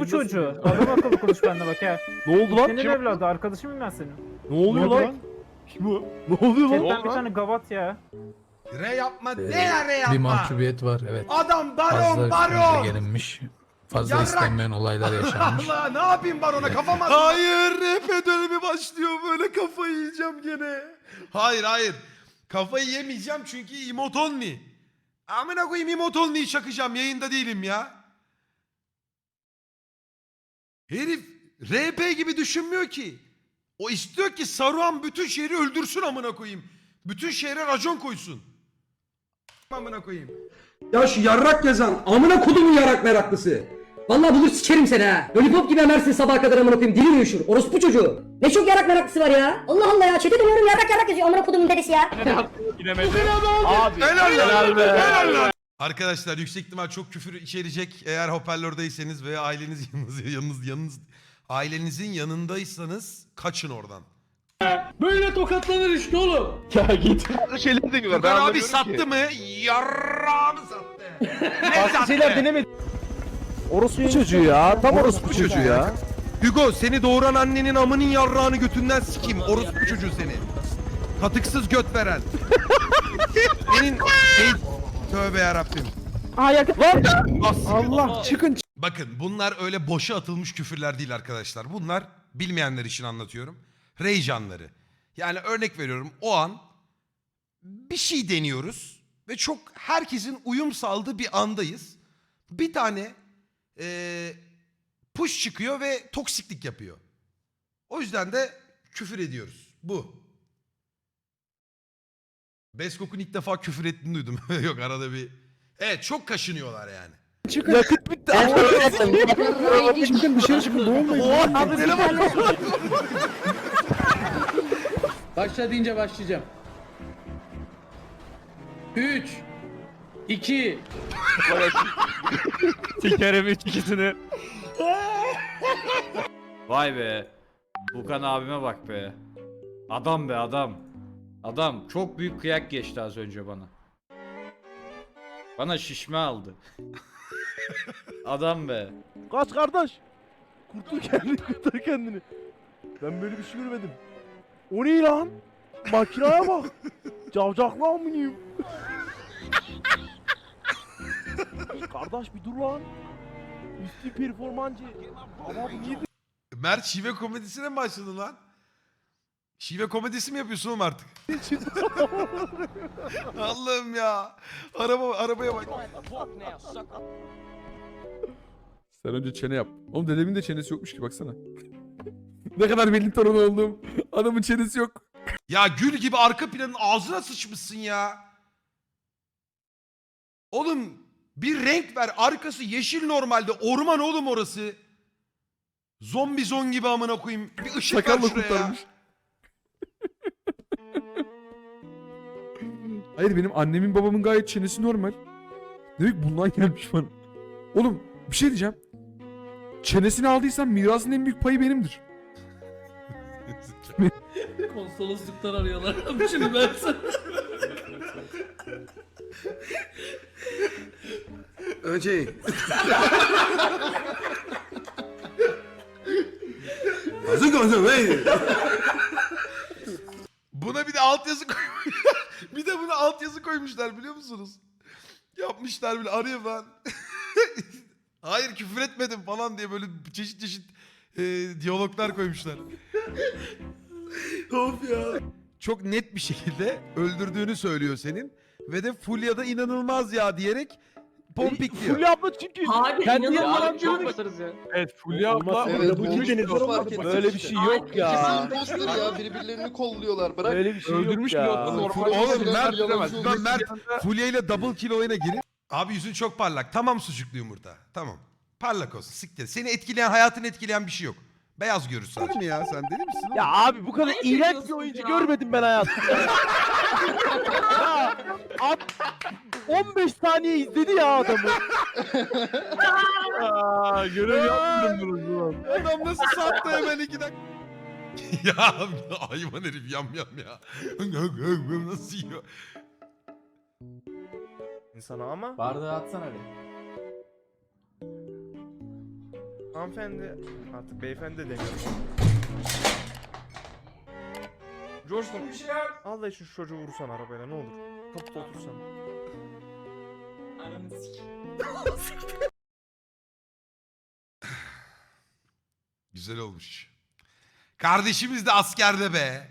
Orospu çocuğu. Adam akıllı konuş benimle bak ya. Ne oldu lan? Senin evladı arkadaşım mıyım ben senin? Ne oluyor Ne lan? Kim o? Ne oluyor lan? Chatten bir tane gavat ya. Re yapma. Ee, Ne re Bir yapma? mahcubiyet var evet. Adam Fazla baron üstümüze baron. gelinmiş. Fazla Yarrak. istenmeyen olaylar yaşanmış. Allah ne yapayım barona kafama. Hayır rap dönemi başlıyor böyle kafayı yiyeceğim gene. Hayır hayır. Kafayı yemeyeceğim çünkü imotonli. Amına koyayım imotonli'yi çakacağım yayında değilim ya. Herif RP gibi düşünmüyor ki. O istiyor ki Saruhan bütün şehri öldürsün amına koyayım. Bütün şehre racon koysun. Amına koyayım. Ya şu yarrak yazan amına kodumun yarak meraklısı. Vallahi bulur sikerim seni ha. Lollipop gibi emersin sabaha kadar amına koyayım. Dilin uyuşur. Orospu çocuğu. Ne çok yarak meraklısı var ya. Allah Allah ya. Çete dönüyorum yarak yarak yazıyor. Amına kodumun dedesi ya. Abi. Helal lan. Helal be. Helal lan. Arkadaşlar yüksek ihtimal çok küfür içerecek. Eğer hoparlördeyseniz veya aileniz yanınız, yanınız, yanınız ailenizin yanındaysanız kaçın oradan. Böyle tokatlanır işte oğlum. Ya git. Şeyler demiyorlar. Gökhan Ben abi anlamıyorum sattı ki. mı? Yarrağını sattı. ne Farklı sattı? şeyler denemedi. Orospu çocuğu ya. Tam orospu çocuğu ya. Hugo seni doğuran annenin amının yarrağını götünden sikeyim. Orospu çocuğu seni. Katıksız göt veren. Senin... Ey... Tövbe yarabbim. Allah çıkın. Bakın bunlar öyle boşa atılmış küfürler değil arkadaşlar. Bunlar bilmeyenler için anlatıyorum. Reyjanları. Yani örnek veriyorum o an bir şey deniyoruz ve çok herkesin uyum sağladığı bir andayız. Bir tane eee push çıkıyor ve toksiklik yapıyor. O yüzden de küfür ediyoruz. Bu. Beskok'un ilk defa küfür ettiğini duydum. Yok arada bir... Evet çok kaşınıyorlar yani. Çıkın. Yakıt bitti. çıkın dışarı çıkın. Ne? Abi Başla deyince başlayacağım. 3 2 Sikerim üç ikisini. Vay be. Bukan abime bak be. Adam be adam. Adam çok büyük kıyak geçti az önce bana. Bana şişme aldı. adam be. Kaç kardeş. Kurtul kendini kurtar kendini. Ben böyle bir şey görmedim. O ne lan? Makinaya bak. Cavcaklı amınıyım. Kardeş bir dur lan. Üstü performancı. Ama bu niye Mert şive komedisine mi başladın lan? Şive komedisi mi yapıyorsun oğlum artık? Allah'ım ya. Araba arabaya bak. Sen önce çene yap. Oğlum dedemin de çenesi yokmuş ki baksana. ne kadar belli torun oldum. Adamın çenesi yok. Ya gül gibi arka planın ağzına sıçmışsın ya. Oğlum bir renk ver. Arkası yeşil normalde. Orman oğlum orası. Zombi zon gibi amına koyayım. Bir ışık ver Sakalla şuraya ya. kurtarmış. Hayır benim annemin babamın gayet çenesi normal. Demek bundan gelmiş bana. Oğlum bir şey diyeceğim. Çenesini aldıysam mirasın en büyük payı benimdir. Konsolosluktan arıyorlar. Şimdi ben sana. Önce Nasıl konuşuyorsun bir de altyazı koymuş. bir de buna altyazı koymuşlar biliyor musunuz? Yapmışlar bile arıyor ben. Hayır küfür etmedim falan diye böyle çeşit çeşit e, diyaloglar koymuşlar. of ya. Çok net bir şekilde öldürdüğünü söylüyor senin. Ve de Fulya'da inanılmaz ya diyerek pompik diyor. Fulya abla çünkü. Abi Kendi inanılmaz yalan çok diyor. Evet Fulya abla. Evet, bu çok var. Böyle bir şey yok ya. İkisi imposter ya birbirlerini kolluyorlar bırak. Böyle bir şey Öldürmüş yok bile ya. Normal Oğlum Mert, Mert, söylüyor. Mert Fulya ile double kill oyuna girin. Abi yüzün çok parlak. Tamam sucuklu yumurta. Tamam. Parlak olsun. Siktir. Seni etkileyen, hayatını etkileyen bir şey yok. Beyaz görür sadece. mi ya sen deli misin? Ya abi bu kadar iğrenç bir oyuncu görmedim ben hayatımda. ya at 15 saniye izledi ya adamı. Aa, görev yapmadım bunu. Adam nasıl sattı hemen iki dakika. ya abi, hayvan herif yam yam ya. nasıl yiyor? Sana ama. Bardağı atsana bir. Hanımefendi artık beyefendi de demiyorum. Coşkun Allah için şu çocuğu vursan arabayla ne olur. Kapıda otursan. Güzel olmuş. Kardeşimiz de askerde be.